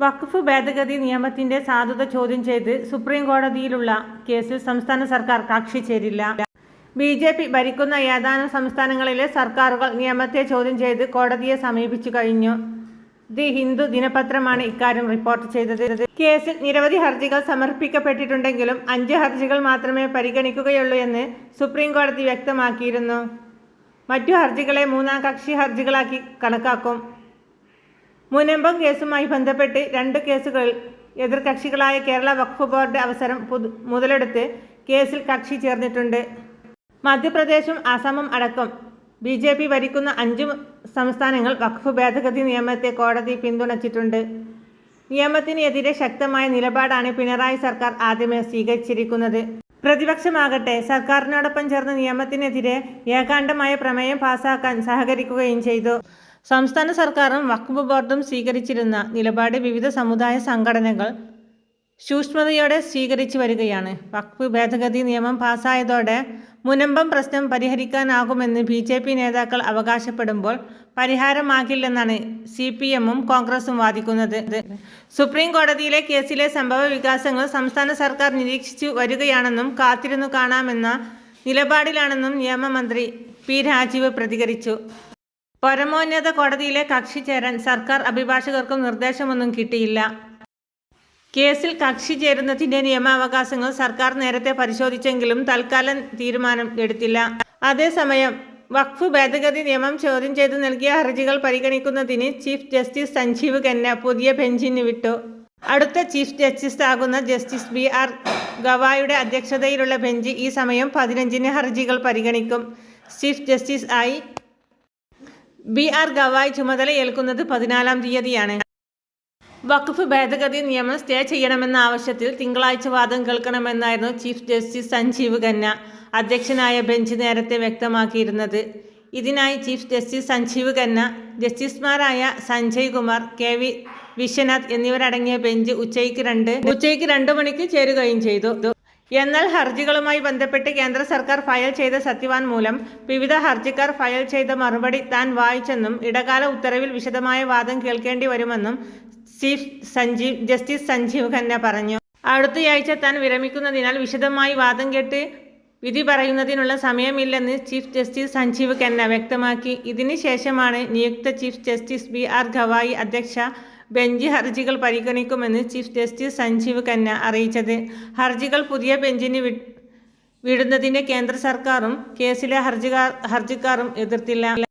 വഖഫ് ഭേദഗതി നിയമത്തിന്റെ സാധുത ചോദ്യം ചെയ്ത് സുപ്രീം കോടതിയിലുള്ള കേസിൽ സംസ്ഥാന സർക്കാർ കക്ഷി ചേരില്ല. ബി ജെ പി ഭരിക്കുന്ന ഏതാനും സംസ്ഥാനങ്ങളിലെ സർക്കാരുകൾ നിയമത്തെ ചോദ്യം ചെയ്ത് കോടതിയെ സമീപിച്ചു കഴിഞ്ഞു. ദി ഹിന്ദു ദിനപത്രമാണ് ഇക്കാര്യം റിപ്പോർട്ട് ചെയ്തത്. കേസിൽ നിരവധി ഹർജികൾ സമർപ്പിക്കപ്പെട്ടിട്ടുണ്ടെങ്കിലും അഞ്ച് ഹർജികൾ മാത്രമേ പരിഗണിക്കുകയുള്ളൂ എന്ന് സുപ്രീം കോടതി വ്യക്തമാക്കിയിരുന്നു. മറ്റു ഹർജികളെ മൂന്നാം കക്ഷി ഹർജികളാക്കി കണക്കാക്കും. മുനമ്പം കേസുമായി ബന്ധപ്പെട്ട് രണ്ട് കേസുകളിൽ എതിർകക്ഷികളായ കേരള വഖഫ് ബോർഡ് അവസരം മുതലെടുത്ത് കേസിൽ കക്ഷി ചേർന്നിട്ടുണ്ട്. മധ്യപ്രദേശും അസമും അടക്കം ബി ജെ പി ഭരിക്കുന്ന അഞ്ച് സംസ്ഥാനങ്ങൾ വഖഫ് ഭേദഗതി നിയമത്തെ കോടതി പിന്തുണച്ചിട്ടുണ്ട്. നിയമത്തിനെതിരെ ശക്തമായ നിലപാടാണ് പിണറായി സർക്കാർ ആദ്യമേ സ്വീകരിച്ചിരിക്കുന്നത്. പ്രതിപക്ഷമാകട്ടെ സർക്കാരിനോടൊപ്പം ചേർന്ന് നിയമത്തിനെതിരെ ഏകാണ്ടമായ പ്രമേയം പാസാക്കാൻ സഹകരിക്കുകയും ചെയ്തു. സംസ്ഥാന സർക്കാരും വഖഫ് ബോർഡും സ്വീകരിച്ചിരുന്ന നിലപാട് വിവിധ സമുദായ സംഘടനകൾ സൂക്ഷ്മതയോടെ സ്വീകരിച്ചു വരികയാണ്. വഖഫ് ഭേദഗതി നിയമം പാസ്സായതോടെ മുനമ്പം പ്രശ്നം പരിഹരിക്കാനാകുമെന്ന് ബി ജെ പി നേതാക്കൾ അവകാശപ്പെടുമ്പോൾ പരിഹാരമാകില്ലെന്നാണ് സി പി എമ്മും കോൺഗ്രസും വാദിക്കുന്നത്. സുപ്രീം കോടതിയിലെ കേസിലെ സംഭവ വികാസങ്ങൾ സംസ്ഥാന സർക്കാർ നിരീക്ഷിച്ചു വരികയാണെന്നും കാത്തിരുന്നു കാണാമെന്ന നിലപാടിലാണെന്നും നിയമമന്ത്രി പി രാജീവ് പ്രതികരിച്ചു. പരമോന്നത കോടതിയിലെ കക്ഷി ചേരാൻ സർക്കാർ അഭിഭാഷകർക്കും നിർദ്ദേശമൊന്നും കിട്ടിയില്ല. കേസിൽ കക്ഷി ചേരുന്നതിന്റെ നിയമാവകാശങ്ങൾ സർക്കാർ നേരത്തെ പരിശോധിച്ചെങ്കിലും തൽക്കാലം തീരുമാനം എടുത്തില്ല. അതേസമയം വഖഫ് ഭേദഗതി നിയമം ചോദ്യം ചെയ്ത് നൽകിയ ഹർജികൾ പരിഗണിക്കുന്നതിന് ചീഫ് ജസ്റ്റിസ് സഞ്ജീവ് ഖന്ന പുതിയ ബെഞ്ചിന് വിട്ടു. അടുത്ത ചീഫ് ജസ്റ്റിസ് ആകുന്ന ജസ്റ്റിസ് ബി ആർ ഗവായുടെ അധ്യക്ഷതയിലുള്ള ബെഞ്ച് ഈ സമയം പതിനഞ്ചിന് ഹർജികൾ പരിഗണിക്കും. ചീഫ് ജസ്റ്റിസ് ആയി ബി ആർ ഗവായ് ചുമതലയേൽക്കുന്നത് പതിനാലാം തീയതിയാണ്. വഖഫ് ഭേദഗതി നിയമം സ്റ്റേ ചെയ്യണമെന്ന ആവശ്യത്തിൽ തിങ്കളാഴ്ച വാദം കേൾക്കണമെന്നായിരുന്നു ചീഫ് ജസ്റ്റിസ് സഞ്ജീവ് ഖന്ന അധ്യക്ഷനായ ബെഞ്ച് നേരത്തെ വ്യക്തമാക്കിയിരുന്നത്. ഇതിനായി ചീഫ് ജസ്റ്റിസ് സഞ്ജീവ് ഖന്ന ജസ്റ്റിസുമാരായ സഞ്ജയ് കുമാർ കെ വി വിശ്വനാഥ് എന്നിവരടങ്ങിയ ബെഞ്ച് ഉച്ചയ്ക്ക് രണ്ട് ഉച്ചയ്ക്ക് രണ്ട് മണിക്ക് ചേരുകയും ചെയ്തു. എന്നാൽ ഹർജികളുമായി ബന്ധപ്പെട്ട് കേന്ദ്ര സർക്കാർ ഫയൽ ചെയ്ത സത്യവാൻ മൂലം വിവിധ ഹർജിക്കാർ ഫയൽ ചെയ്ത മറുപടി താൻ വായിച്ചെന്നും ഇടകാല ഉത്തരവിൽ വിശദമായ വാദം കേൾക്കേണ്ടി വരുമെന്നും ചീഫ് സഞ്ജീവ് ജസ്റ്റിസ് സഞ്ജീവ് ഖന്ന പറഞ്ഞു. അടുത്തയാഴ്ച താൻ വിരമിക്കുന്നതിനാൽ വിശദമായി വാദം കേട്ട് വിധി പറയുന്നതിനുള്ള സമയമില്ലെന്ന് ചീഫ് ജസ്റ്റിസ് സഞ്ജീവ് ഖന്ന വ്യക്തമാക്കി. ഇതിന് ശേഷമാണ് നിയുക്ത chief justice B R Gavai അധ്യക്ഷ ബെഞ്ച് ഹർജികൾ പരിഗണിക്കുമെന്ന് ചീഫ് ജസ്റ്റിസ് സഞ്ജീവ് ഖന്ന അറിയിച്ചത്. ഹർജികൾ പുതിയ ബെഞ്ചിന് വിടുന്നതിന് കേന്ദ്ര സർക്കാരും കേസിലെ ഹർജിക്കാർ ഹർജിക്കാരും എതിർത്തില്ല.